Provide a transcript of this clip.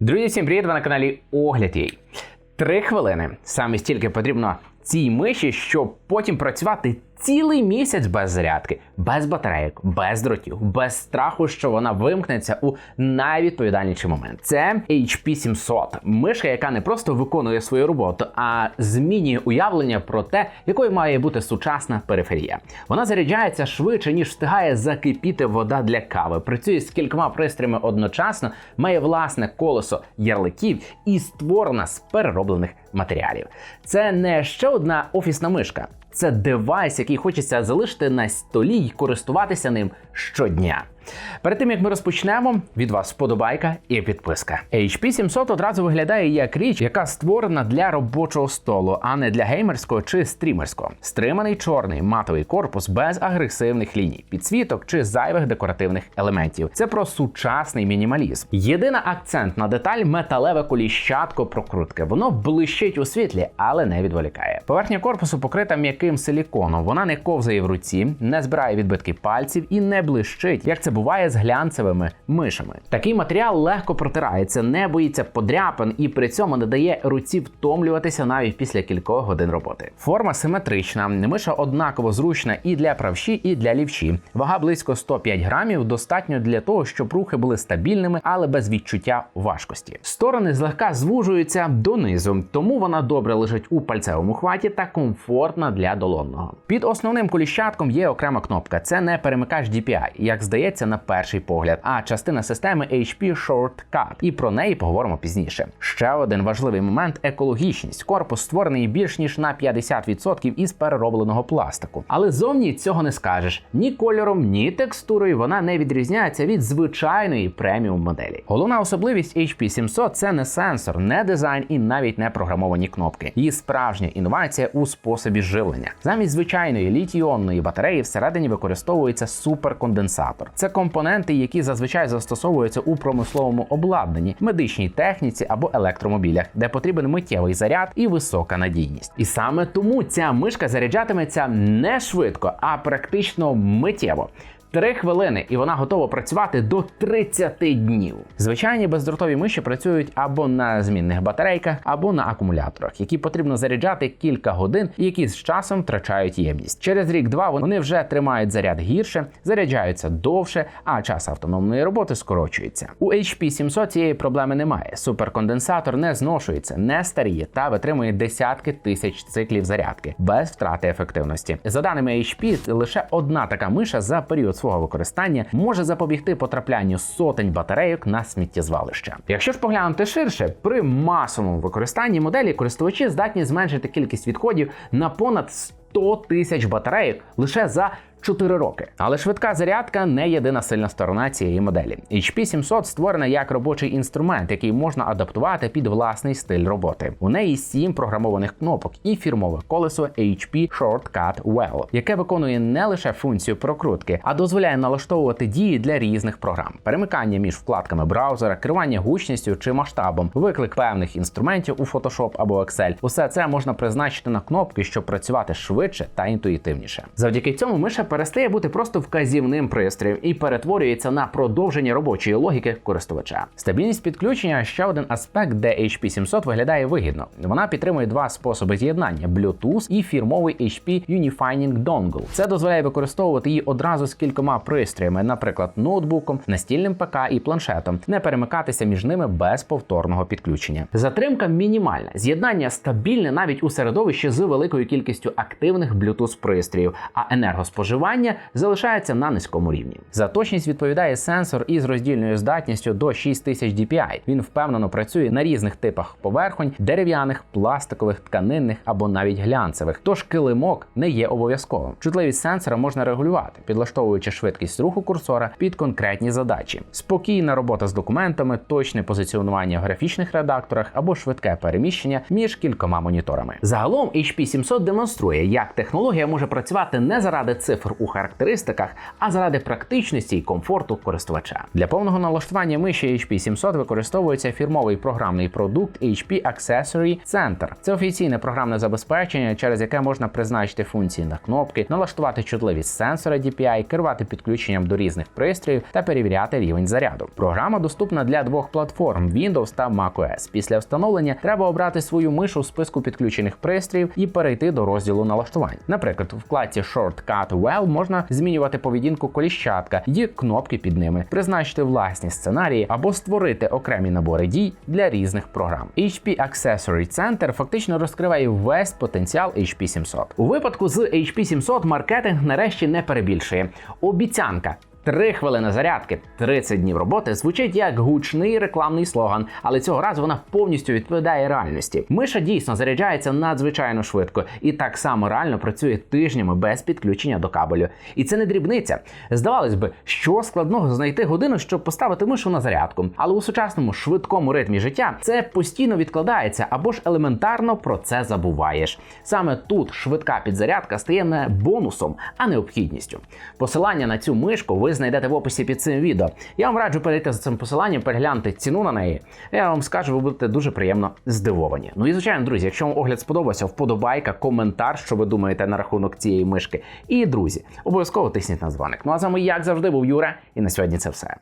Друзі, всім привіт! Ви на каналі Огляд їй. Три хвилини. Саме стільки потрібно цій миші, щоб потім працювати цілий місяць без зарядки, без батарейок, без дротів, без страху, що вона вимкнеться у найвідповідальніший момент. Це HP 700. мишка, яка не просто виконує свою роботу, а змінює уявлення про те, якою має бути сучасна периферія. Вона заряджається швидше, ніж встигає закипіти вода для кави. Працює з кількома пристроями одночасно, має власне колесо ярликів і створена з перероблених матеріалів. Це не ще одна офісна мишка. Це девайс, який хочеться залишити на столі і користуватися ним щодня. Перед тим як ми розпочнемо, від вас вподобайка і підписка. HP 700 одразу виглядає як річ, яка створена для робочого столу, а не для геймерського чи стрімерського. Стриманий чорний матовий корпус без агресивних ліній, підсвіток чи зайвих декоративних елементів. Це про сучасний мінімалізм. Єдина акцентна деталь металеве коліщатко прокрутки. Воно блищить у світлі, але не відволікає. Поверхня корпусу покрита м'яким силіконом. Вона не ковзає в руці, не збирає відбитки пальців і не блищить, як це буває з глянцевими мишами. Такий матеріал легко протирається, не боїться подряпин і при цьому не дає руці втомлюватися навіть після кількох годин роботи. Форма симетрична, миша однаково зручна і для правші, і для лівші. Вага близько 105 грамів. Достатньо для того, щоб рухи були стабільними, але без відчуття важкості. Сторони злегка звужуються донизу, тому вона добре лежить у пальцевому хваті та комфортна для долонного. Під основним коліщатком є окрема кнопка. Це не перемикач DPI, як здається на перший погляд, а частина системи HP Shortcut. І про неї поговоримо пізніше. Ще один важливий момент екологічність. Корпус створений більш ніж на 50% із переробленого пластику. Але зовні цього не скажеш ні кольором, ні текстурою. Вона не відрізняється від звичайної преміум моделі. Головна особливість HP 700 – це не сенсор, не дизайн і навіть не програмовані кнопки. Її справжня інновація у способі живлення. Замість звичайної літій-іонної батареї всередині використовується суперконденсатор. Це компоненти, які зазвичай застосовуються у промисловому обладнанні, медичній техніці або електромобілях, де потрібен миттєвий заряд і висока надійність. І саме тому ця мишка заряджатиметься не швидко, а практично миттєво. Три хвилини, і вона готова працювати до 30 днів. Звичайні бездротові миші працюють або на змінних батарейках, або на акумуляторах, які потрібно заряджати кілька годин, і які з часом втрачають ємність. Через рік-два вони вже тримають заряд гірше, заряджаються довше, а час автономної роботи скорочується. У HP 700 цієї проблеми немає. Суперконденсатор не зношується, не старіє та витримує десятки тисяч циклів зарядки без втрати ефективності. За даними HP, лише одна така миша за період свого використання може запобігти потраплянню сотень батарейок на сміттєзвалище. Якщо ж поглянути ширше, при масовому використанні моделі користувачі здатні зменшити кількість відходів на понад 100 тисяч батарейок лише за 4 роки. Але швидка зарядка не єдина сильна сторона цієї моделі. HP 700 створена як робочий інструмент, який можна адаптувати під власний стиль роботи. У неї 7 програмованих кнопок і фірмове колесо HP Shortcut Well, яке виконує не лише функцію прокрутки, а дозволяє налаштовувати дії для різних програм: перемикання між вкладками браузера, керування гучністю чи масштабом, виклик певних інструментів у Photoshop або Excel. Усе це можна призначити на кнопки, щоб працювати швидше та інтуїтивніше. Завдяки цьому миша перестає бути просто вказівним пристроєм і перетворюється на продовження робочої логіки користувача. Стабільність підключення ще один аспект, де HP 700 виглядає вигідно. Вона підтримує два способи з'єднання: Bluetooth і фірмовий HP Unifying Dongle. Це дозволяє використовувати її одразу з кількома пристроями, наприклад, ноутбуком, настільним ПК і планшетом, не перемикатися між ними без повторного підключення. Затримка мінімальна, з'єднання стабільне навіть у середовищі з великою кількістю активних Bluetooth пристроїв, а енергоспоживання залишається на низькому рівні. За точність відповідає сенсор із роздільною здатністю до 6000 dpi. Він впевнено працює на різних типах поверхонь, дерев'яних, пластикових, тканинних або навіть глянцевих. Тож килимок не є обов'язковим. Чутливість сенсора можна регулювати, підлаштовуючи швидкість руху курсора під конкретні задачі. Спокійна робота з документами, точне позиціонування в графічних редакторах або швидке переміщення між кількома моніторами. Загалом HP 700 демонструє, як технологія може працювати не заради цифр цифр у характеристиках, а заради практичності і комфорту користувача. Для повного налаштування миші HP 700 використовується фірмовий програмний продукт HP Accessory Center. Це офіційне програмне забезпечення, через яке можна призначити функції на кнопки, налаштувати чутливість сенсора DPI, керувати підключенням до різних пристроїв та перевіряти рівень заряду. Програма доступна для двох платформ Windows та macOS. Після встановлення треба обрати свою мишу в списку підключених пристроїв і перейти до розділу налаштувань. Наприклад, у вкладці Shortcut Well можна змінювати поведінку коліщатка і кнопки під ними, призначити власні сценарії або створити окремі набори дій для різних програм. HP Accessory Center фактично розкриває весь потенціал HP 700. У випадку з HP 700 маркетинг нарешті не перебільшує. Обіцянка. Три хвилини зарядки, 30 днів роботи звучить як гучний рекламний слоган, але цього разу вона повністю відповідає реальності. Миша дійсно заряджається надзвичайно швидко і так само реально працює тижнями без підключення до кабелю. І це не дрібниця. Здавалось би, що складного знайти годину, щоб поставити мишу на зарядку. Але у сучасному швидкому ритмі життя це постійно відкладається або ж елементарно про це забуваєш. Саме тут швидка підзарядка стає не бонусом, а необхідністю. Посилання на цю мишку ви знайдете в описі під цим відео. Я вам раджу перейти за цим посиланням, переглянути ціну на неї. Я вам скажу, ви будете дуже приємно здивовані. Ну і звичайно, друзі, якщо вам огляд сподобався, вподобайка, коментар, що ви думаєте на рахунок цієї мишки. І друзі, обов'язково тисніть на дзвоник. Ну а з вами, як завжди, був Юра, і на сьогодні це все.